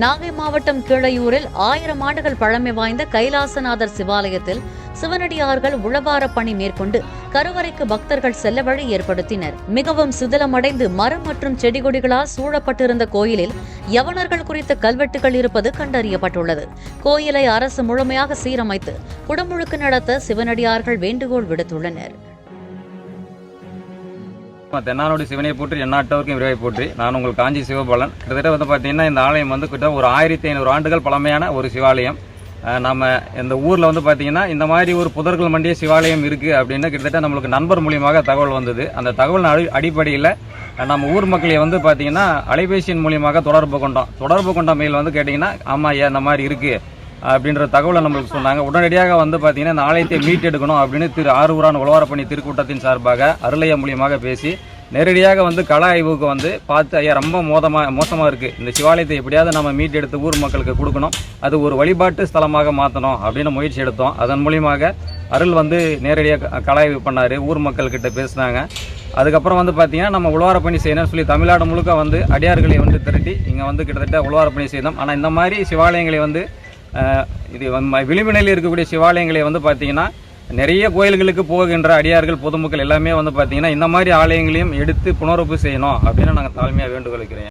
நாகை மாவட்டம் கீழையூரில் ஆயிரம் ஆண்டுகள் பழமை வாய்ந்த கைலாசநாதர் சிவாலயத்தில் சிவனடியார்கள் உழவார பணி மேற்கொண்டு கருவறைக்கு பக்தர்கள் செல்ல வழி ஏற்படுத்தினர். மிகவும் சிதிலமடைந்து மரம் மற்றும் செடி கொடிகளால் சூழப்பட்டிருந்த கோயிலில் யவனர்கள் குறித்த கல்வெட்டுகள் இருப்பது கண்டறியப்பட்டுள்ளது. கோயிலை அரசு முழுமையாக சீரமைத்து குடமுழுக்கு நடத்த சிவனடியார்கள் வேண்டுகோள் விடுத்துள்ளனர். தென்னாரோடு சிவனை போற்றி எண்ணாட்டவருக்கும் விரைவை போற்றி. நான் உங்கள் காஞ்சி சிவபாலன். கிட்டத்தட்ட வந்து பார்த்தீங்கன்னா இந்த ஆலயம் வந்து கிட்ட ஒரு ஆயிரத்தி ஐநூறு ஆண்டுகள் பழமையான ஒரு சிவாலயம். நம்ம இந்த ஊரில் வந்து பார்த்தீங்கன்னா இந்த மாதிரி ஒரு புதர்கள் மண்டிய சிவாலயம் இருக்குது அப்படின்னு கிட்டத்தட்ட நம்மளுக்கு நண்பர் மூலியமாக தகவல் வந்தது. அந்த தகவல் அடி அடிப்படையில் நம்ம ஊர் மக்களை வந்து பார்த்தீங்கன்னா அலைபேசியின் மூலியமாக தொடர்பு கொண்டோம். தொடர்பு கொண்ட மெயில் வந்து கேட்டிங்கன்னா ஆமாம் ஐயா இந்த மாதிரி இருக்குது அப்படின்ற தகவலை நம்மளுக்கு சொன்னாங்க. உடனடியாக வந்து பார்த்தீங்கன்னா இந்த ஆலயத்தை மீட்டெடுக்கணும் அப்படின்னு திரு ஆரூரான் உழவாரப்பணி திருக்கூட்டத்தின் சார்பாக அருளைய மூலியமாக பேசி நேரடியாக வந்து கள ஆய்வுக்கு வந்து பார்த்து ஐயா ரொம்ப மோதமாக மோசமாக இருக்குது இந்த சிவாலயத்தை எப்படியாவது நம்ம மீட்டெடுத்து ஊர் மக்களுக்கு கொடுக்கணும். அது ஒரு வழிபாட்டு ஸ்தலமாக மாற்றணும் அப்படின்னு முயற்சி எடுத்தோம். அதன் மூலியமாக அருள் வந்து நேரடியாக கலாய்வு ஆய்வு பண்ணார். ஊர் மக்கள்கிட்ட பேசினாங்க. அதுக்கப்புறம் வந்து பார்த்தீங்கன்னா நம்ம உழவார பணி செய்யணும்னு சொல்லி தமிழ்நாடு முழுக்க வந்து அடியார்களை வந்து திரட்டி இங்கே வந்து கிட்டத்தட்ட உழவார பணி செய்தோம். ஆனால் இந்த மாதிரி சிவாலயங்களை வந்து இது விளிம்பினையில் இருக்கக்கூடிய சிவாலயங்களை வந்து பார்த்தீங்கன்னா நிறைய கோயில்களுக்கு போகின்ற அடியார்கள் பொதுமக்கள் எல்லாமே வந்து பார்த்தீங்கன்னா இந்த மாதிரி ஆலயங்களையும் எடுத்து புனரப்பு செய்யணும் அப்படின்னு நாங்கள் தாழ்மையாக வேண்டுகோள் வைக்கிறேன்